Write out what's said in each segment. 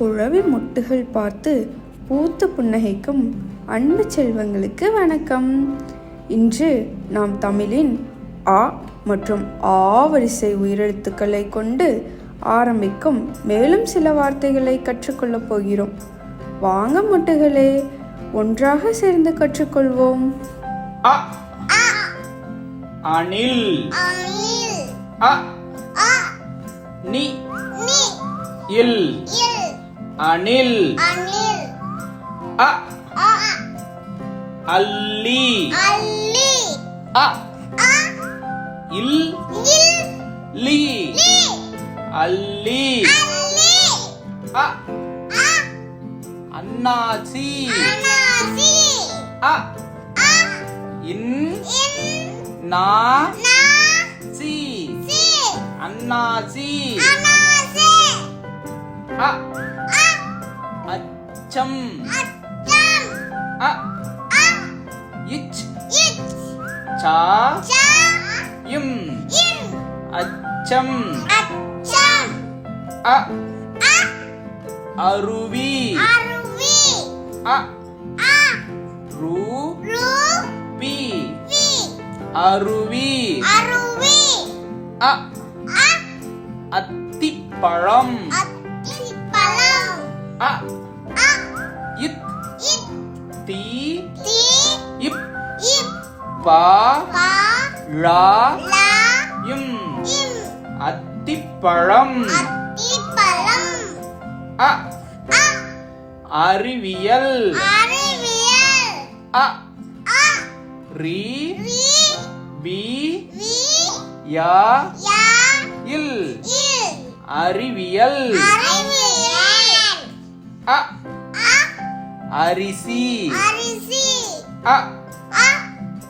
குழவி மொட்டுகள் பார்த்து பூத்து புன்னகைக்கும் அன்பு செல்வங்களுக்கு வணக்கம். இன்று நாம் தமிழின் ஆ மற்றும் ஆ வரிசை உயிரெழுத்துக்களை கொண்டு ஆரம்பிக்கும் மேலும் சில வார்த்தைகளை கற்றுக்கொள்ளப் போகிறோம். வாங்க மொட்டுகளே ஒன்றாக சேர்ந்து கற்றுக்கொள்வோம். அ. அணில். அ. அ. நி. நி. இல். இல். அணில் அ. அல்லி. அ. இல். லி. லி. அல்லி. அ. அ. அன்னாசி அனாசி அ. அ. இன். நா. சி. சி. அச்சம். அச்சம். அ. இச். சா. இம். அச்சம். அ. அருவி. அ. ரு. பி. அருவி. அருவி. அ. அத்திப்பழம். அத்திப்பழம். அ. இத் தி. இப். இப். பா. லா. இம். அத்திப்பழம். அ. அ. அறிவியல். அறிவியல். அ. அ. ரி. வி. யா. யா. இல். இல். அறிவியல். அ. அரிசி. அரிசி. அ. அ.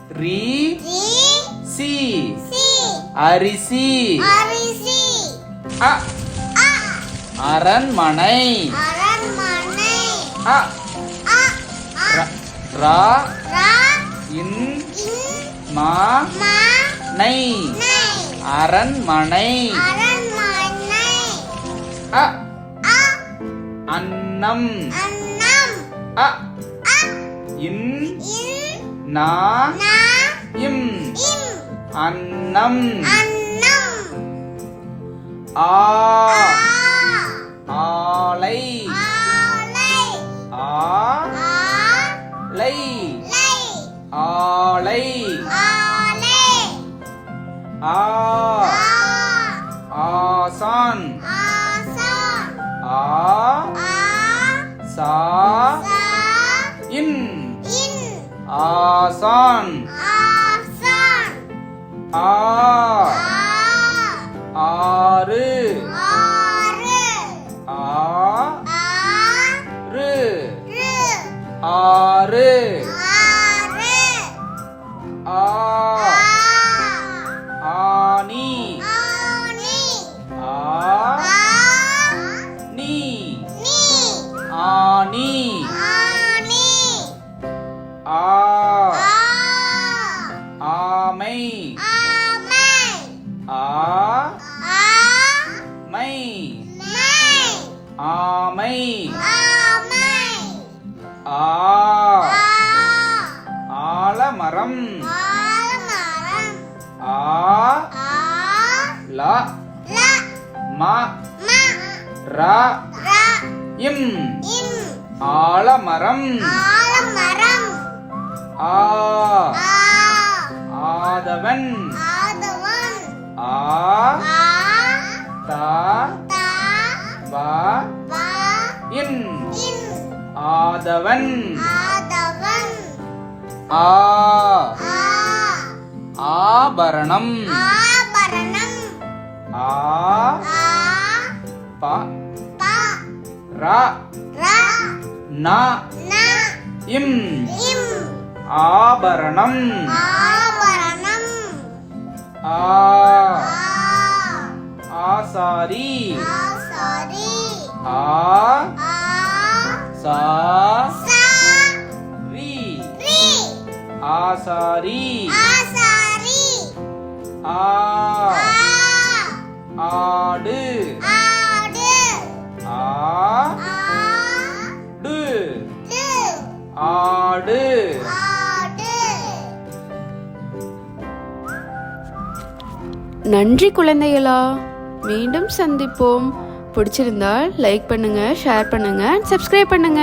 ரி. ரி. சி. சி. அரிசி. அரிசி. அ. அ. அரண்மனை. அரண்மனை. அ. அ. ர- ரா. இன். மா. மா. நை. நை. அரண்மனை. அரண்மனை. அ. அ. அன்னம். அன்னம். அ. இன். நா. இம். அன்னம். ஆ. ஆலை. ஆ. லை. ஆலை. ஆலை. ஆ. ஆறு ஆறு ஆ ஆறு ஆறு ஆலமரம் ஆலமரம் ஆ ஆ ல ல ம ம ர ர இம். இம் ஆலமரம். ஆலமரம் ஆ ஆதவன். ஆதவன் ஆ ஆ தா வா இன். இன் ஆதவன் ஆதவன். ஆ ஆபரணம். ஆபரணம். ஆ ப ப ர ர ந ந இம். இம். ஆபரணம். ஆபரணம். ஆ ஆ ஆசாரி. ஆசாரி. ஆ ஆ சா சா ரி. ரி. ஆசாரி. ஆசாரி. ஆ. ஆடு. ஆடு. ஆடு. நன்றி குழந்தைகளா. மீண்டும் சந்திப்போம். பிடிச்சிருந்தால் லைக் பண்ணுங்க ஷேர் பண்ணுங்க சப்ஸ்கிரைப் பண்ணுங்க.